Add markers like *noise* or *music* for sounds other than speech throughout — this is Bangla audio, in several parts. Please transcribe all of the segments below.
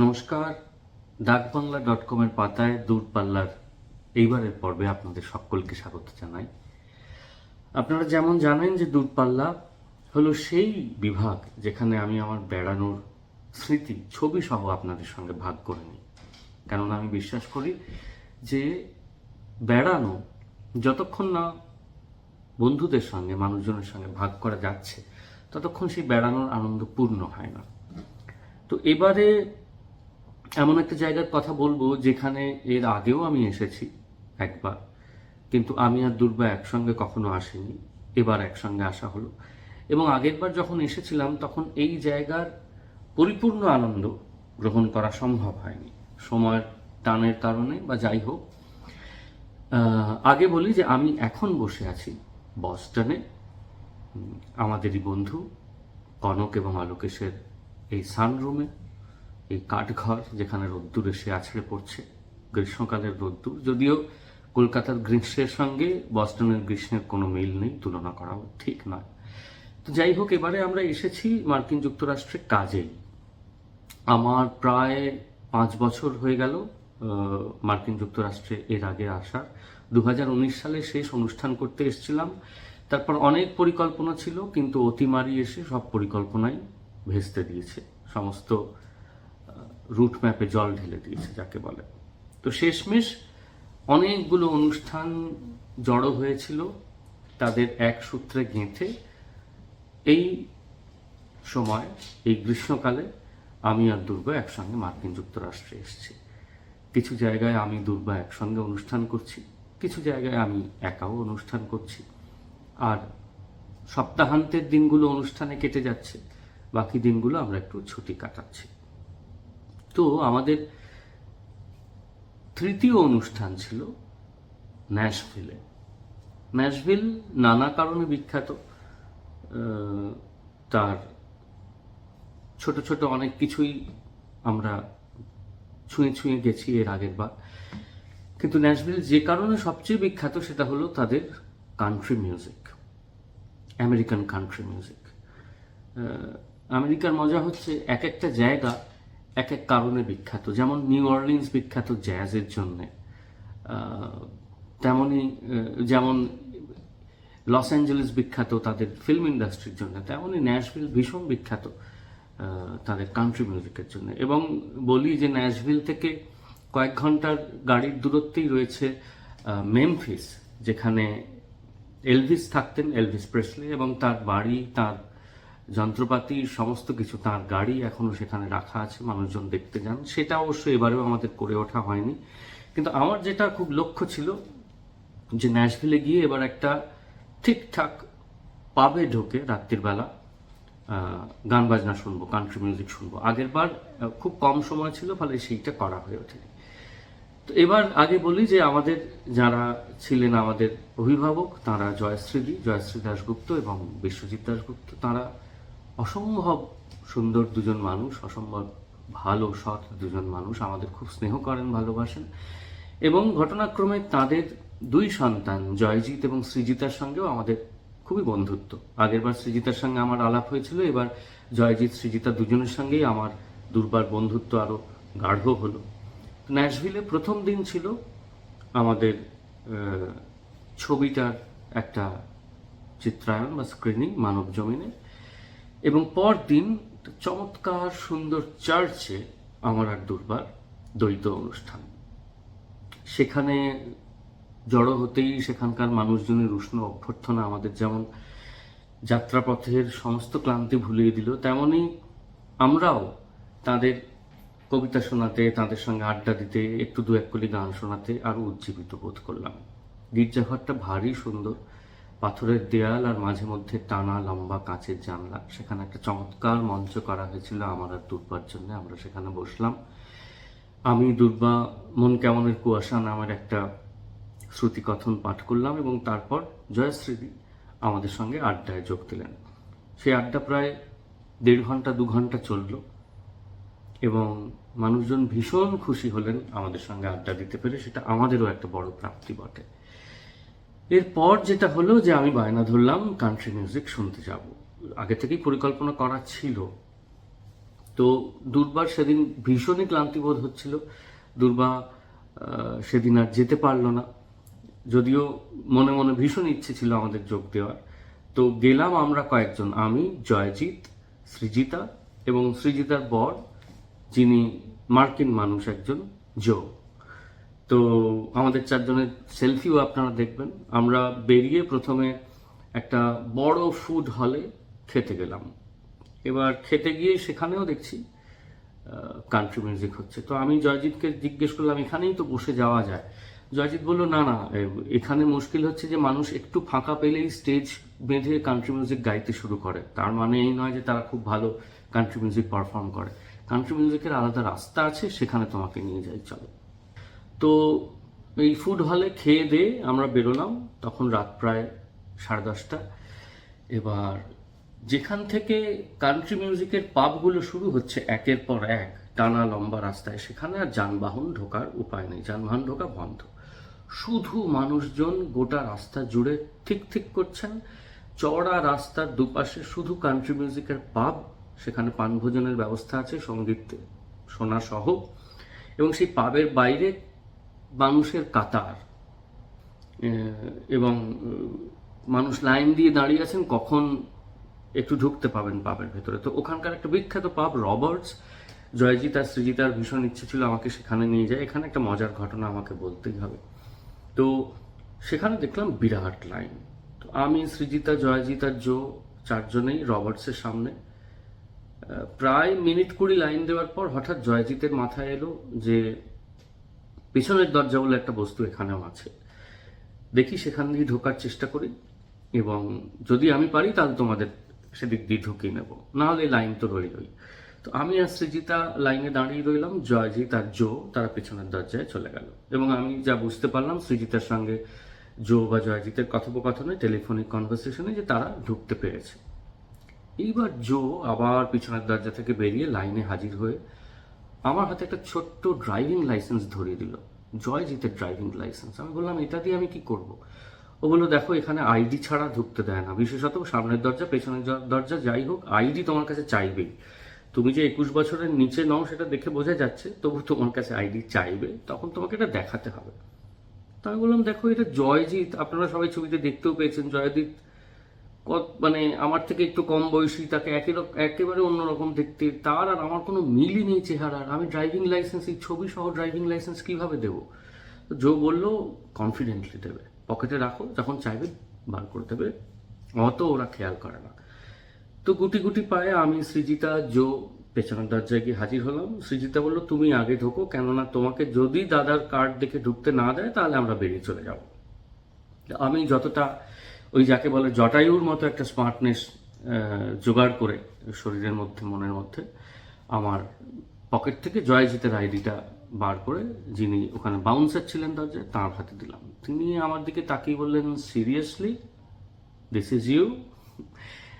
নমস্কার। ডাকবাংলা ডট কমের পাতায় দূরপাল্লার এইবারের পর্বে আপনাদের সকলকে স্বাগত জানাই। আপনারা যেমন জানেন যে দূরপাল্লা হলো সেই বিভাগ যেখানে আমি আমার বেড়ানোর স্মৃতি ছবি সহ আপনাদের সঙ্গে ভাগ করে নিই। কেননা আমি বিশ্বাস করি যে বেড়ানো যতক্ষণ না বন্ধুদের সঙ্গে, মানুষজনের সঙ্গে ভাগ করা যাচ্ছে, ততক্ষণ সেই বেড়ানোর আনন্দ পূর্ণ হয় না। তো এবারে এমন একটা জায়গার কথা বলব যেখানে এর আগেও আমি এসেছি একবার। কিন্তু আমি আর দুর্বা একসঙ্গে কখনো আসিনি। এবার একসঙ্গে আসা হলো। এবং আগেরবার যখন এসেছিলাম, তখন এই জায়গার পরিপূর্ণ আনন্দ গ্রহণ করা সম্ভব হয়নি। সময়ের টানের কারণে বা যাই হোক আগে বলি যে আমি এখন বসে আছি বস্টনে। আমাদেরই বন্ধু কনক এবং আলোকেশের এই সানরুমে। এই কাঠঘর যেখানে রোদ্দুর এসে আছড়ে পড়ছে। গ্রীষ্মকালের রোদ্দুর, যদিও কলকাতার গ্রীষ্মের সঙ্গে বস্টনের গ্রীষ্মের কোনো মিল নেই, তুলনা করাও ঠিক নয়। তো যাই হোক, এবারে আমরা এসেছি মার্কিন যুক্তরাষ্ট্রে কাজেই আমার প্রায় পাঁচ বছর হয়ে গেল মার্কিন যুক্তরাষ্ট্রে এর আগে আসার। দু হাজার উনিশ সালে শেষ অনুষ্ঠান করতে এসেছিলাম। তারপর অনেক পরিকল্পনা ছিল, কিন্তু অতিমারি এসে সব পরিকল্পনাই ভেস্তে দিয়েছে। সমস্ত রুট ম্যাপে জল ঢেলে দিয়েছে, যাকে বলে। তো শেষমেশ অনেকগুলো অনুষ্ঠান জড়ো হয়েছিল, তাদের এক সূত্রে গেঁথে। এই সময়, এই গ্রীষ্মকালে আমি আর দুর্গা একসঙ্গে মার্কিন যুক্তরাষ্ট্রে এসেছি। কিছু জায়গায় আমি দুর্গা একসঙ্গে অনুষ্ঠান করছি, কিছু জায়গায় আমি একাও অনুষ্ঠান করছি। আর সপ্তাহান্তের দিনগুলো অনুষ্ঠানে কেটে যাচ্ছে, বাকি দিনগুলো আমরা একটু ছুটি কাটাচ্ছি। তো আমাদের তৃতীয় অনুষ্ঠান ছিল ন্যাশভিলে। ন্যাশভিল নানা কারণে বিখ্যাত তার ছোট ছোট অনেক কিছুই আমরা ছুঁয়ে ছুঁয়ে গেছি এর আগের বার। কিন্তু ন্যাশভিল যে কারণে সবচেয়ে বিখ্যাত সেটা হলো তাদের country music American country music আমেরিকার মজা হচ্ছে এক একটা জায়গা এক এক কারণে বিখ্যাত। যেমন নিউ অর্লিন্স বিখ্যাত জ্যাজের জন্যে। তেমনই যেমন লস অ্যাঞ্জেলেস বিখ্যাত তাদের ফিল্ম ইন্ডাস্ট্রির জন্য। তেমনই ন্যাশভিল ভীষণ বিখ্যাত তাদের কান্ট্রি মিউজিকের জন্য। এবং বলি যে ন্যাশভিল থেকে কয়েক ঘণ্টার গাড়ির দূরত্বেই রয়েছে মেমফিস, যেখানে এলভিস থাকতেন এলভিস প্রেসলি এবং তার বাড়ি, তার যন্ত্রপাতি, সমস্ত কিছু তার গাড়ি এখনও সেখানে রাখা আছে, মানুষজন দেখতে যান। সেটা অবশ্য এবারেও আমাদের করে ওঠা হয়নি। কিন্তু আমার যেটা খুব লক্ষ্য ছিল যে ন্যাশভিলে গিয়ে এবার একটা ঠিকঠাক পাবে ঢোকে রাত্রির বেলা গান বাজনা শুনব কান্ট্রি মিউজিক শুনব। আগের বার খুব কম সময় ছিল, ফলে সেইটা করা হয়ে ওঠেনি। তো এবার আগে বলি যে আমাদের যারা ছিলেন আমাদের অভিভাবক, তারা জয়শ্রীদি জয়শ্রী দাশগুপ্ত এবং বিশ্বজিৎ দাশগুপ্ত, তারা অসম্ভব সুন্দর দুজন মানুষ, অসম্ভব ভালো, সৎ দুজন মানুষ আমাদের খুব স্নেহ করেন, ভালোবাসেন এবং ঘটনাক্রমে তাদের দুই সন্তান, জয়জিৎ এবং সৃজিতার সঙ্গেও আমাদের খুবই বন্ধুত্ব। আগেরবার সৃজিতার সঙ্গে আমার আলাপ হয়েছিল, এবার জয়জিৎ, সৃজিতা দুজনের সঙ্গেই আমার দুর্বার বন্ধুত্ব আরও গাঢ় হলো। ন্যাশভিলে প্রথম দিন ছিল আমাদের ছবিটার একটা চিত্রায়ন বা স্ক্রিনিং মানব জমিনে এবং পর দিন চমৎকার সুন্দর চার্চে আমার আর দুর্বার দ্বৈত অনুষ্ঠান। সেখানে জড়ো হতেই সেখানকার মানুষজনের উষ্ণ অভ্যর্থনা আমাদের যেমন যাত্রাপথের সমস্ত ক্লান্তি ভুলিয়ে দিল, তেমনি আমরাও তাদের কবিতা শোনাতে, তাদের সঙ্গে আড্ডা দিতে, একটু দু এক কলি গান শোনাতে আরও উজ্জীবিত বোধ করলাম। গির্জাঘরটা ভারী সুন্দর পাথরের দেয়াল আর মাঝে মধ্যে টানা লম্বা কাঁচের জানলা। সেখানে একটা চমৎকার মঞ্চ করা হয়েছিল আমার আর দুর্বার জন্য। আমরা সেখানে বসলাম। আমি, দুর্বা, মন কেমনের কুয়াশা নামের একটা শ্রুতিকথন পাঠ করলাম এবং তারপর জয়শ্রীদি আমাদের সঙ্গে আড্ডায় যোগ দিলেন। সেই আড্ডা প্রায় দেড় ঘণ্টা, দু ঘণ্টা চলল এবং মানুষজন ভীষণ খুশি হলেন আমাদের সঙ্গে আড্ডা দিতে পেরে। সেটা আমাদেরও একটা বড় প্রাপ্তি বটে। এরপর যেটা হলো যে আমি বায়না ধরলাম কান্ট্রি মিউজিক শুনতে যাব। আগে থেকেই পরিকল্পনা করা ছিল। তো দুর্বার সেদিন ভীষণই ক্লান্তিবোধ হচ্ছিল। দুর্বা সেদিন আর যেতে পারল না। যদিও মনে মনে ভীষণ ইচ্ছে ছিল আমাদের যোগ দেওয়ার। তো গেলাম আমরা কয়েকজন, আমি, জয়জিৎ, সৃজিতা এবং সৃজিতার বর, যিনি মার্কিন মানুষ একজন, জো। তো আমাদের চারজনের সেলফিও আপনারা দেখবেন। আমরা বেরিয়ে প্রথমে একটা বড় ফুড হলে খেতে গেলাম। এবার খেতে গিয়ে সেখানেও দেখছি কান্ট্রি মিউজিক হচ্ছে। তো আমি জয়জিৎকে জিজ্ঞেস করলাম, এখানেই তো বসে যাওয়া যায়? জয়জিৎ বলল, না না এখানে মুশকিল হচ্ছে যে মানুষ একটু ফাঁকা পেলেই স্টেজ বেঁধে কান্ট্রি মিউজিক গাইতে শুরু করে। তার মানে এই নয় যে তারা খুব ভালো কান্ট্রি মিউজিক পারফর্ম করে। কান্ট্রি মিউজিকের আলাদা রাস্তা আছে, সেখানে তোমাকে নিয়ে যাই, চলো। তো এই ফুড হলে খেয়ে দিয়ে আমরা বেরোলাম, তখন রাত প্রায় সাড়ে দশটা। এবার যেখান থেকে কান্ট্রি মিউজিকের পাবগুলো শুরু হচ্ছে, একের পর এক, টানা লম্বা রাস্তায়, সেখানে আর যানবাহন ঢোকার উপায় নেই। যানবাহন ঢোকা বন্ধ। শুধু মানুষজন গোটা রাস্তা জুড়ে ঠিক ঠিক করছেন। চড়া রাস্তার দুপাশে শুধু কান্ট্রি মিউজিকের পাব সেখানে পানভোজনের ব্যবস্থা আছে, সংগীত শোনা সহ। এবং সেই পাবের বাইরে মানুষের কাতার। এবং মানুষ লাইন দিয়ে দাঁড়িয়ে আছেন, কখন একটু ঢুকতে পাবেন পাবের ভেতরে। তো ওখানকার একটা বিখ্যাত পাব রবার্টস। জয়জিৎ আর সৃজিতার ভীষণ ইচ্ছে ছিল আমাকে সেখানে নিয়ে যায়। এখানে একটা মজার ঘটনা আমাকে বলতেই হবে। তো সেখানে দেখলাম বিরাট লাইন। তো আমি, সৃজিতা জয়জিৎ আর জো চারজনেই রবার্টসের সামনে প্রায় মিনিট কুড়ি লাইন দেওয়ার পর হঠাৎ জয়জিতের মাথায় এলো যে পেছনের দরজা বলে একটা বস্তু এখানেও আছে। দেখি সেখান দিয়ে ঢোকার চেষ্টা করি এবং যদি আমি পারি তাহলে তোমাদের সেদিক দিয়ে ঢুকিয়ে নেব। নাহলে লাইন তো রইলই। তো আমি আর সৃজিতা লাইনে দাঁড়িয়ে রইলাম, জয়জিৎ আর জো, তারা পেছনের দরজায় চলে গেল। এবং আমি যা বুঝতে পারলাম, সৃজিতার সঙ্গে জো বা জয়জিতের কথোপকথনে, টেলিফোনিক কনভারসেশনে যে তারা ঢুকতে পেরেছে। এইবার জো আবার পিছনের দরজা থেকে বেরিয়ে লাইনে হাজির হয়ে আমার হাতে একটা ছোট্ট ড্রাইভিং লাইসেন্স ধরিয়ে দিল। জয়জিতের ড্রাইভিং লাইসেন্স আমি বললাম, এটা দিয়ে আমি কি করব? ও বলল, দেখো, এখানে আইডি ছাড়া ঢুকতে দেয় না। বিশেষত সামনের দরজা, পেছনের দরজা, যাই হোক আইডি তোমার কাছে চাইবেই। তুমি যে একুশ বছরের নিচে নাও, সেটা দেখে বোঝা যাচ্ছে, তবু তোমার কাছে আইডি চাইবে, তখন তোমাকে এটা দেখাতে হবে। তো আমি বললাম, দেখো, এটা জয়জিৎ আপনারা সবাই ছবিতে দেখতেও পেয়েছেন, জয়জিৎ কত মানে আমার থেকে একটু কম বয়সী, তাকে একেবারে অন্যরকম দেখতে। তার আর আমার কোনো মিলই নেই চেহারার আমি ড্রাইভিং লাইসেন্স এই ছবি সহ ড্রাইভিং লাইসেন্স কীভাবে দেবো? জো বলল কনফিডেন্টলি দেবে। পকেটে রাখো, যখন চাইবে বার করে দেবে। অত ওরা খেয়াল করে না। তো গুটি গুটি পায়ে আমি সৃজিতা, জো পেছনের দরজায় গিয়ে হাজির হলাম। সৃজিতা বলল, তুমি আগে ঢোকো, কেননা তোমাকে যদি দাদার কার্ড দেখে ঢুকতে না দেয়, তাহলে আমরা বেরিয়ে চলে যাব। আমি যতটা ওই যাকে বলে জটায়ুর মতো একটা স্মার্টনেস জোগাড় করে শরীরের মধ্যে, মনের মধ্যে আমার পকেট থেকে জয়জিতের আইডিটা বার করে যিনি ওখানে বাউন্সার ছিলেন দরজায়, তাঁর হাতে দিলাম। তিনি আমার দিকে তাকিয়ে বললেন সিরিয়াসলি দিস ইজ ইউ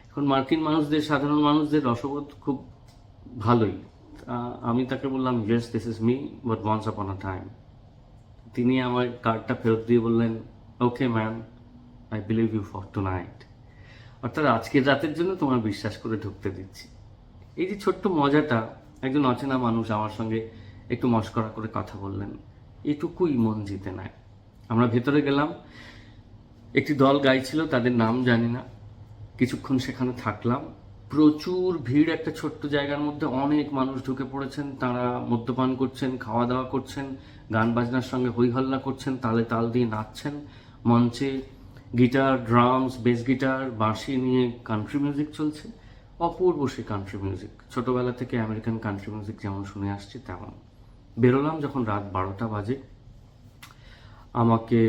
এখন মার্কিন মানুষদের, সাধারণ মানুষদের রসবোধ খুব ভালোই। আমি তাকে বললাম yes this is me but once upon a time তিনি আমার কার্ডটা ফেরত দিয়ে বললেন okay ma'am I believe you for tonight অর্থাৎ আজকের রাতের জন্য তোমার বিশ্বাস করে ঢুকতে দিচ্ছি। এই যে ছোট্ট মজাটা, একজন অচেনা মানুষ আমার সঙ্গে একটু মস্করা করে কথা বললেন। এটুকুই মন জিতে নেয়। আমরা ভেতরে গেলাম। একটি দল গাইছিল, তাদের নাম জানি না। কিছুক্ষণ সেখানে থাকলাম। প্রচুর ভিড় একটা ছোট্ট জায়গার মধ্যে। অনেক মানুষ ঢুকে পড়েছেন। তারা মদ্যপান করছেন, খাওয়া দাওয়া করছেন, গান বাজনার সঙ্গে হইহল্লা করছেন, তালে তাল দিয়ে নাচছেন। মঞ্চে গিটার, ড্রামস, বেস গিটার, বাঁশি নিয়ে কান্ট্রি মিউজিক চলছে। অপূর্ব সে কান্ট্রি মিউজিক ছোটবেলা থেকে আমেরিকান কান্ট্রি মিউজিক যেমন শুনে আসছি, তেমন। বেরোলাম যখন রাত বারোটা বাজে। আমাকে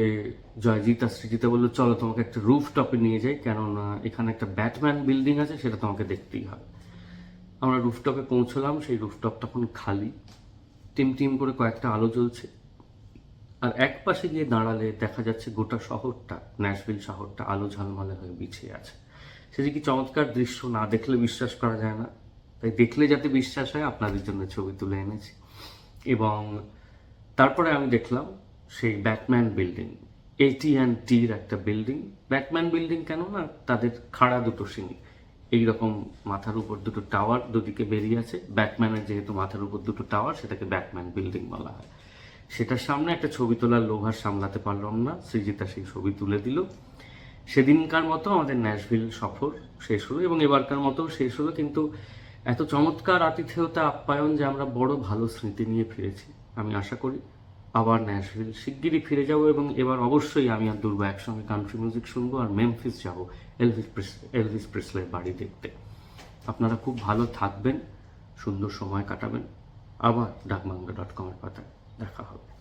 জয়জিৎ আর সৃজিতা বলল, চলো তোমাকে একটা রুফ টপে নিয়ে যাই। কেননা এখানে একটা ব্যাটম্যান বিল্ডিং আছে, সেটা তোমাকে দেখতেই হবে। আমরা রুফটপে পৌঁছলাম, সেই রুফটপ তখন খালি। টিম টিম করে কয়েকটা আলো জ্বলছে। আর এক পাশে গিয়ে দাঁড়ালে দেখা যাচ্ছে গোটা শহরটা, ন্যাশভিল শহরটা আলো ঝলমলে হয়ে বিছিয়ে আছে। সে কি চমৎকার দৃশ্য না দেখলে বিশ্বাস করা যায় না? তাই দেখলে যাতে বিশ্বাস হয়, আপনাদের জন্য ছবি তুলে এনেছি। এবং তারপরে আমি দেখলাম সেই ব্যাটম্যান বিল্ডিং এটি অ্যান্ড টির একটা বিল্ডিং। ব্যাটম্যান বিল্ডিং কেন না, তাদের খাড়া দুটো সিঁড়ি। এইরকম মাথার উপর দুটো টাওয়ার দুদিকে বেরিয়ে আছে। ব্যাটম্যানের যেহেতু মাথার উপর দুটো টাওয়ার, সেটাকে ব্যাটম্যান বিল্ডিং বলা হয়। সেটার সামনে একটা ছবি তোলার লোভার সামলাতে পারলাম না। সৃজিতা সেই ছবি তুলে দিল। সেদিনকার মতো আমাদের ন্যাশভিল সফর শেষ হলো এবং এবারকার মতো শেষ হলো, কিন্তু এত চমৎকার আতিথেয়তা, আপ্যায়ন যে আমরা বড় ভালো স্মৃতি নিয়ে ফিরেছি, আমি আশা করি। আবার ন্যাশভিল শিগগিরই ফিরে যাব এবং এবার অবশ্যই আমি আর দুর্বা একসঙ্গে কান্ট্রি মিউজিক শুনব আর মেমফিস যাব এলভিস প্রেস এলভিস প্রেসলের বাড়ি দেখতে। আপনারা খুব ভালো থাকবেন, সুন্দর সময় কাটাবেন। আবার ডাকবাংলা ডট কমের পাতায়। দেখা *laughs* হবে